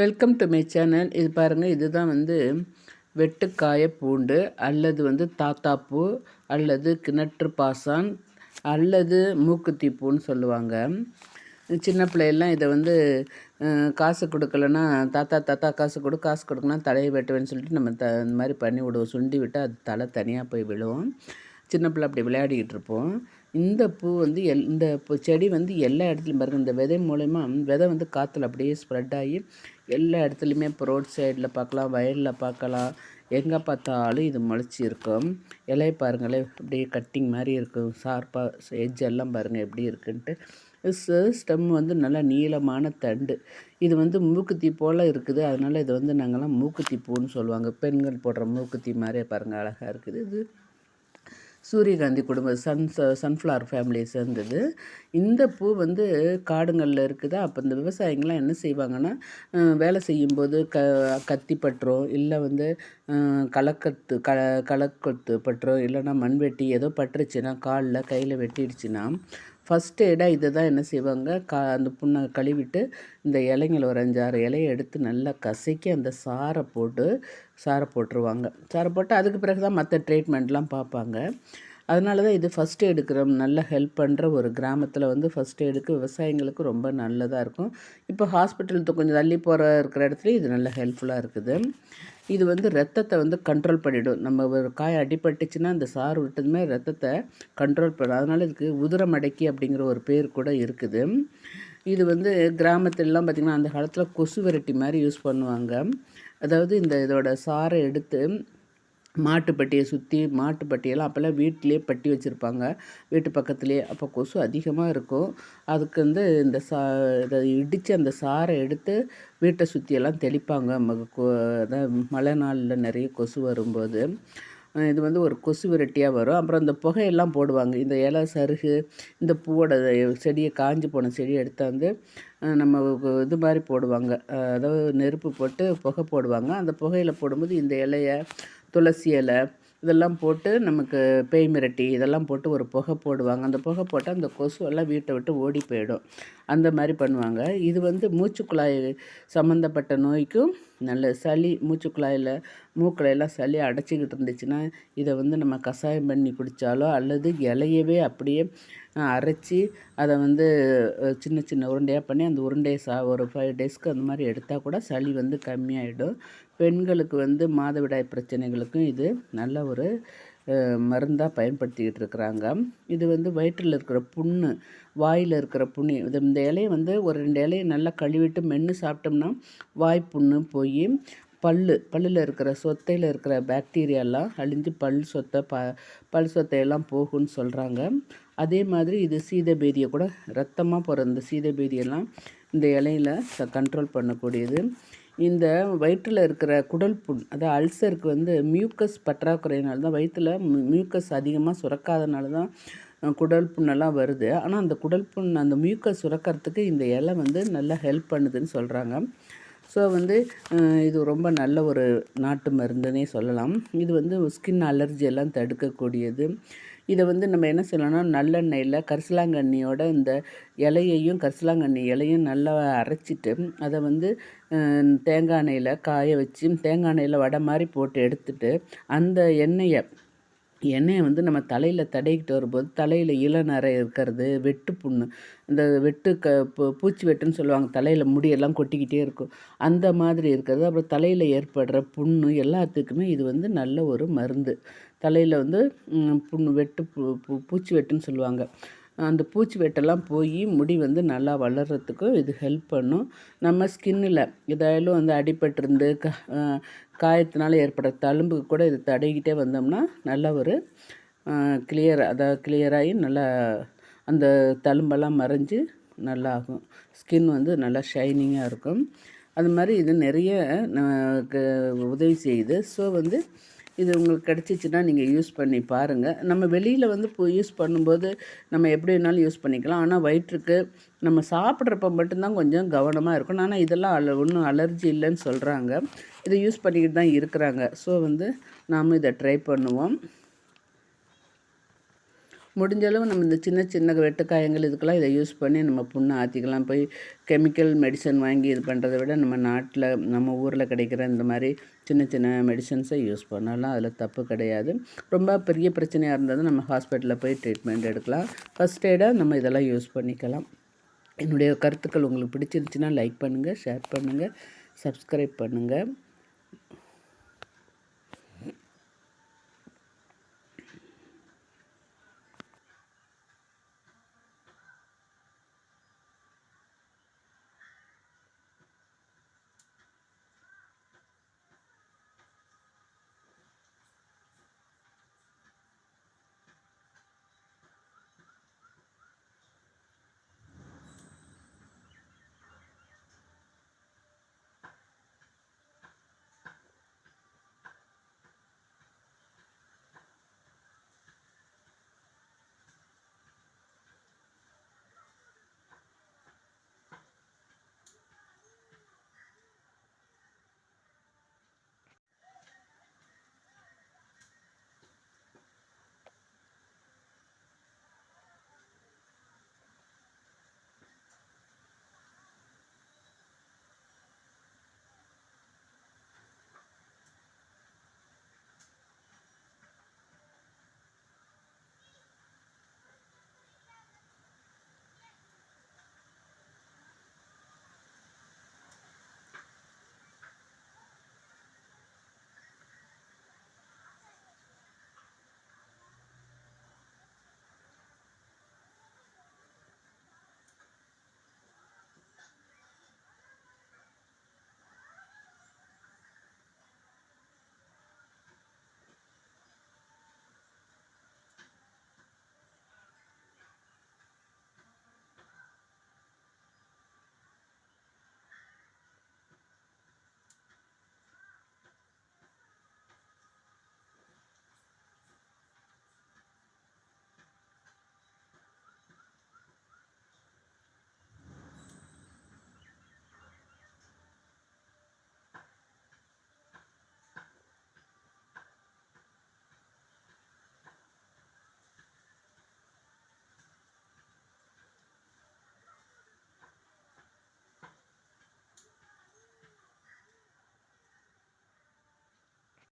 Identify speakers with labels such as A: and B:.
A: Welcome to my channel இது பாருங்கள் இதுதான் வந்து வெட்டுக்காய பூண்டு அல்லது வந்து தாத்தாப்பூ அல்லது கிணற்று பாசான் அல்லது மூக்குத்தி பூன்னு சொல்லுவாங்க. சின்ன பிள்ளையெல்லாம் இதை வந்து காசு கொடுக்கலன்னா தாத்தா தாத்தா காசு கொடு காசு கொடுக்கணும் தலையை வெட்டுவேன்னு சொல்லிட்டு நம்ம த இந்த மாதிரி பண்ணி விடுவோம் சுண்டி விட்டு அது தலை தனியாக போய் விழுவோம் சின்ன பிள்ளை அப்படி விளையாடிக்கிட்டு இருப்போம். இந்த பூ வந்து எல் இந்த செடி வந்து எல்லா இடத்துலையும் பாருங்கள் இந்த விதை மூலயமா விதை வந்து காற்றுல அப்படியே ஸ்ப்ரெட் ஆகி எல்லா இடத்துலையுமே இப்போ ரோட் சைடில் பார்க்கலாம் வயலில் பார்க்கலாம். எங்கே பார்த்தாலும் இது முளைச்சி இருக்கும். இலையை பாருங்களேன் அப்படியே கட்டிங் மாதிரி இருக்கும். ஷார்ப்பாக எஜ் எல்லாம் பாருங்கள் எப்படி இருக்குன்ட்டு. ஸ்டெம் வந்து நல்லா நீளமான தண்டு. இது வந்து மூக்குத்தி போல் இருக்குது. அதனால் இது வந்து நாங்கள்லாம் மூக்குத்தி பூன்னு சொல்லுவாங்க. பெண்கள் போடுற மூக்குத்தி மாதிரியே பாருங்கள் அழகாக இருக்குது. இது சூரியகாந்தி குடும்பம் சன் சன்ஃப்ளவர் ஃபேமிலியை சேர்ந்தது. இந்த பூ வந்து காடுங்களில் இருக்குதா? அப்போ இந்த விவசாயிங்களாம் என்ன செய்வாங்கன்னா வேலை செய்யும்போது க கத்தி பற்றோ இல்லை வந்து கலக்கத்து க கலக்கத்து பற்றோ இல்லைன்னா மண்வெட்டி ஏதோ பட்டுருச்சுன்னா காலில் கையில் வெட்டிடுச்சுன்னா ஃபஸ்ட் எய்டாக இதை தான் என்ன செய்வாங்க? கா அந்த புண்ணை கழுவிட்டு இந்த இலைங்கள ஒரு அஞ்சாறு இலையை எடுத்து நல்லா கசக்கி அந்த சாரை போட்டு சாரை போட்டுருவாங்க. சாரை போட்டு அதுக்கு பிறகு தான் மற்ற ட்ரீட்மெண்ட்லாம் பார்ப்பாங்க. அதனால தான் இது ஃபஸ்ட் எடுக்கிற நல்ல ஹெல்ப் பண்ணுற ஒரு கிராமத்தில் வந்து ஃபஸ்ட் எடுக்கு விவசாயிங்களுக்கு ரொம்ப நல்லதாக இருக்கும். இப்போ ஹாஸ்பிட்டல் கொஞ்சம் தள்ளி போகிற இருக்கிற இடத்துல இது நல்ல ஹெல்ப்ஃபுல்லாக இருக்குது. இது வந்து ரத்தத்தை வந்து கண்ட்ரோல் பண்ணிவிடும் நம்ம ஒரு காய் அடிபட்டுச்சுன்னா அந்த சாறு விட்டதுமே ரத்தத்தை கண்ட்ரோல் பண்ணும். அதனால் இதுக்கு உதிரமடக்கி அப்படிங்கிற ஒரு பேர் கூட இருக்குது. இது வந்து கிராமத்திலலாம் பார்த்திங்கன்னா அந்த காலத்தில் கொசு விரட்டி மாதிரி யூஸ் பண்ணுவாங்க. அதாவது இந்த இதோட சாறை எடுத்து மாட்டுப்பட்டியை சுற்றி மாட்டுப்பட்டியெல்லாம் அப்போல்லாம் வீட்டிலே பட்டி வச்சுருப்பாங்க. வீட்டு பக்கத்துலேயே அப்போ கொசு அதிகமாக இருக்கும். அதுக்கு வந்து இந்த சா இதை இடித்து அந்த சாரை எடுத்து வீட்டை சுற்றியெல்லாம் தெளிப்பாங்க. அதான் மழை நாளில் நிறைய கொசு வரும்போது. இது வந்து ஒரு கொசு விரட்டியாக வரும். அப்புறம் இந்த புகையெல்லாம் போடுவாங்க. இந்த இலை சருகு இந்த பூவோட செடியை காஞ்சி போன செடியை எடுத்தாந்து நம்ம இது மாதிரி போடுவாங்க. அதாவது நெருப்பு போட்டு புகை போடுவாங்க. அந்த புகையில் போடும்போது இந்த இலையை துளசி இலை இதெல்லாம் போட்டு நமக்கு பேய் மிரட்டி இதெல்லாம் போட்டு ஒரு புகை போடுவாங்க. அந்த புகை போட்டால் அந்த கொசு எல்லாம் வீட்டை விட்டு ஓடி போயிடும். அந்த மாதிரி பண்ணுவாங்க. இது வந்து மூச்சுக்குழாய் சம்மந்தப்பட்ட நோய்க்கும் நல்ல சளி மூச்சுக்குழாயில் மூக்களையெல்லாம் சளி அடைச்சிக்கிட்டு இருந்துச்சுன்னா இதை வந்து நம்ம கஷாயம் பண்ணி குடித்தாலோ அல்லது இலையவே அப்படியே அரைச்சி அதை வந்து சின்ன சின்ன உருண்டையாக பண்ணி அந்த உருண்டையை சா ஒரு ஃபைவ் டேஸ்க்கு அந்த மாதிரி எடுத்தால் கூட சளி வந்து கம்மியாயிடும். பெண்களுக்கு வந்து மாதவிடாய் பிரச்சனைகளுக்கும் இது நல்ல ஒரு மருந்தாக பயன்படுத்திக்கிட்டு இருக்கிறாங்க. இது வந்து வயிற்றில் இருக்கிற புண்ணு வாயில் இருக்கிற புண்ணு. இது இந்த இலையை வந்து ஒரு ரெண்டு இலையை நல்லா கழுவிட்டு மென்று சாப்பிட்டோம்னா வாய் புண்ணு போய் பல்லு பல்லில் இருக்கிற சொத்தையில் இருக்கிற பாக்டீரியாலாம் அழிஞ்சு பல் சொத்தை ப பல் சொத்தையெல்லாம் போகும்னு சொல்கிறாங்க அதே மாதிரி இது சீதபேதியை கூட ரத்தமாக போகிற இந்த சீதபேதியெல்லாம் இந்த இலையில் கண்ட்ரோல் பண்ணக்கூடியது. இந்த வயிற்றில் இருக்கிற குடல் புண் அதாவது அல்சருக்கு வந்து மியூக்கஸ் பற்றாக்குறையினால தான் வயிற்றில் மியூக்கஸ் அதிகமாக சுரக்காதனால தான் குடல் புண்ணெல்லாம் வருது. ஆனால் அந்த குடல் புண் அந்த மியூக்கஸ் சுரக்கிறதுக்கு இந்த இலை வந்து நல்லா ஹெல்ப் பண்ணுதுன்னு சொல்கிறாங்க ஸோ வந்து இது ரொம்ப நல்ல ஒரு நாட்டு மருந்துன்னே சொல்லலாம். இது வந்து ஸ்கின் அலர்ஜி எல்லாம் தடுக்கக்கூடியது. இதை வந்து நம்ம என்ன செய்யலாம்னா நல்லெண்ணெயில் கரிசலாங்கண்ணியோட இந்த இலையையும் கரிசலாங்கண்ணி இலையும் நல்லா அரைச்சிட்டு அதை வந்து தேங்காய் எண்ணெயில் காய வச்சு தேங்காய் எண்ணெயில் வடை மாதிரி போட்டு எடுத்துட்டு அந்த எண்ணெயை எண்ணெயை வந்து நம்ம தலையில் தடையிக்கிட்டு வரும்போது தலையில் இளநரை இருக்கிறது வெட்டு புண்ணு இந்த வெட்டு க பூச்சி வெட்டுன்னு சொல்லுவாங்க தலையில் முடியெல்லாம் கொட்டிக்கிட்டே இருக்கும். அந்த மாதிரி இருக்கிறது. அப்புறம் தலையில் ஏற்படுற புண்ணு எல்லாத்துக்குமே இது வந்து நல்ல ஒரு மருந்து. தலையில் வந்து புண்ணு வெட்டு பூ பூச்சி வெட்டுன்னு சொல்லுவாங்க. அந்த பூச்சி வெட்டெல்லாம் போய் முடி வந்து நல்லா வளர்கிறதுக்கும் இது ஹெல்ப் பண்ணும். நம்ம ஸ்கின்னில் ஏதாயாலும் வந்து அடிபட்டிருந்து க காயத்தினால ஏற்படுற தழும்புக்கு கூட இது தடவிக்கிட்டே வந்தோம்னா நல்ல ஒரு கிளியர் அதாவது கிளியராகி நல்லா அந்த தழும்பெல்லாம் மறைஞ்சு நல்லா ஆகும் ஸ்கின் வந்து நல்லா ஷைனிங்காக இருக்கும். அது மாதிரி இது நிறைய உதவி செய்யுது. ஸோ வந்து இது உங்களுக்கு கிடச்சிச்சின்னா நீங்கள் யூஸ் பண்ணி பாருங்கள் நம்ம வெளியில் வந்து யூஸ் பண்ணும்போது நம்ம எப்படி வேணாலும் யூஸ் பண்ணிக்கலாம். ஆனால் வயிற்றுக்கு நம்ம சாப்பிட்றப்ப மட்டும்தான் கொஞ்சம் கவனமாக இருக்கணும். ஆனால் இதெல்லாம் அல ஒன்றும் அலர்ஜி இல்லைன்னு சொல்கிறாங்க இதை யூஸ் பண்ணிக்கிட்டு தான் இருக்கிறாங்க. ஸோ வந்து நாம் இதை ட்ரை பண்ணுவோம். முடிஞ்சளவு நம்ம இந்த சின்ன சின்ன வெட்டுக்காயங்கள் இதுக்கெல்லாம் இதை யூஸ் பண்ணி நம்ம புண்ணை ஆற்றிக்கலாம் போய் கெமிக்கல் மெடிசன் வாங்கி இது பண்ணுறதை விட நம்ம நாட்டில் நம்ம ஊரில் கிடைக்கிற இந்த மாதிரி சின்ன சின்ன மெடிசன்ஸை யூஸ் பண்ணலாம். அதில் தப்பு கிடையாது. ரொம்ப பெரிய பிரச்சனையாக இருந்தாலும் நம்ம ஹாஸ்பிட்டலில் போய் ட்ரீட்மெண்ட் எடுக்கலாம். ஃபஸ்ட் எய்டாக நம்ம இதெல்லாம் யூஸ் பண்ணிக்கலாம். என்னுடைய கருத்துக்கள் உங்களுக்கு பிடிச்சிருந்துச்சுன்னா லைக் பண்ணுங்கள் ஷேர் பண்ணுங்கள் சப்ஸ்கிரைப் பண்ணுங்கள்